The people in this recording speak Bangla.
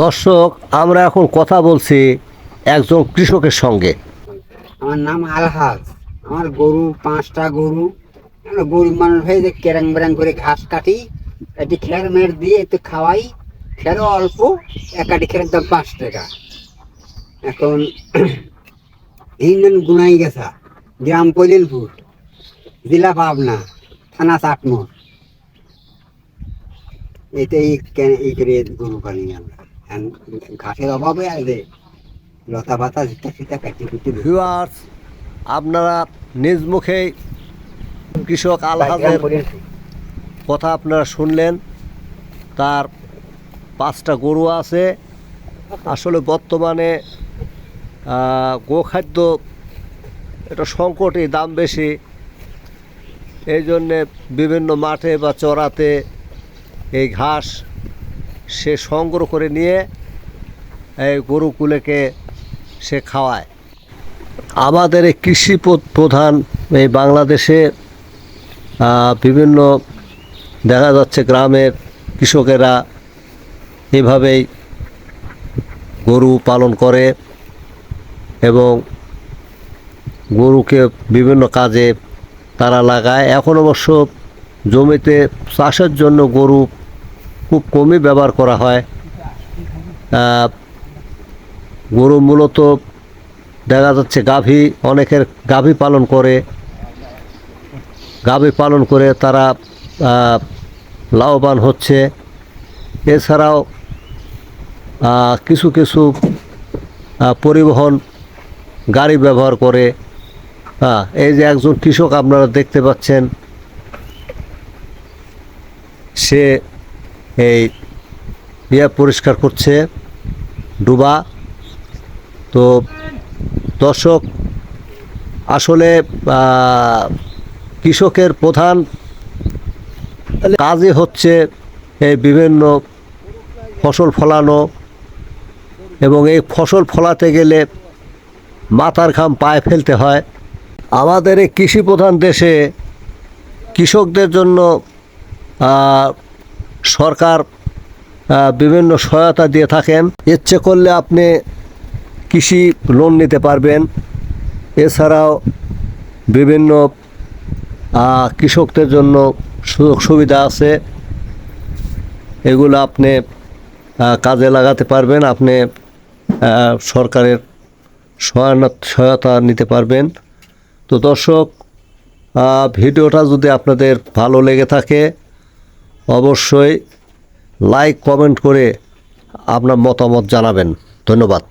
দর্শক, আমরা এখন কথা বলছি একজন কৃষকের সঙ্গে। আমার নাম আলহাজ। আমার গরু, পাঁচটা গরু। গরিব মানুষ হয়ে যে কেরাং বেরাং করে ঘাস কাটি, একটি খের মের দিয়ে একটু খাওয়াই। খেরও অল্প একাটি খেরের দাম পাঁচ টাকা। এখন ইউনিয়ন গুনাই গেছা, গ্রাম কলিলপুর, জেলা পাবনা, থানা চাটমোর। এটাই এই করে গরু পালি আমরা। ঘাসের অভাবে আর লতা পাতা জিতা ফিতা কাটি কুটি ভিউয়ার্স আপনারা নিজ মুখেই কৃষক আলহাজের কথা আপনারা শুনলেন। তার পাঁচটা গরু আছে। আসলে বর্তমানে গোখাদ্য এটা সংকটই দাম বেশি। এই জন্যে বিভিন্ন মাঠে বা চড়াতে এই ঘাস সে সংগ্রহ করে নিয়ে এই গরুগুলোকে সে খাওয়ায়। আমাদের এই কৃষি প্রধান এই বাংলাদেশে বিভিন্ন দেখা যাচ্ছে গ্রামের কৃষকেরা এভাবেই গরু পালন করে এবং গরুকে বিভিন্ন কাজে তারা লাগায়। এখন অবশ্য জমিতে চাষের জন্য গরু খুব কমই ব্যবহার করা হয়। গরু মূলত দেখা যাচ্ছে গাভী, অনেকের গাভী পালন করে। গাভী পালন করে তারা লাভবান হচ্ছে। এছাড়াও কিছু কিছু পরিবহন গাড়ি ব্যবহার করে। হ্যাঁ এই যে একজন কৃষক আপনারা দেখতে পাচ্ছেন, সে এই ইয়ে পরিষ্কার করছে ডুবা। তো দর্শক, আসলে কৃষকের প্রধান কাজই হচ্ছে এই বিভিন্ন ফসল ফলানো এবং এই ফসল ফলাতে গেলে মাথার ঘাম পায়ে ফেলতে হয়। আমাদের এই কৃষি প্রধান দেশে কৃষকদের জন্য সরকার বিভিন্ন সহায়তা দিয়ে থাকেন। ইচ্ছে করলে আপনি কৃষি লোন নিতে পারবেন। এছাড়াও বিভিন্ন কৃষকদের জন্য সুযোগ সুবিধা আছে। এগুলো আপনি কাজে লাগাতে পারবেন। আপনি সরকারের সহায়তা নিতে পারবেন। তো দর্শক ভিডিওটা যদি আপনাদের ভালো লেগে থাকে অবশ্যই লাইক কমেন্ট করে আপনার মতামত জানাবেন। ধন্যবাদ।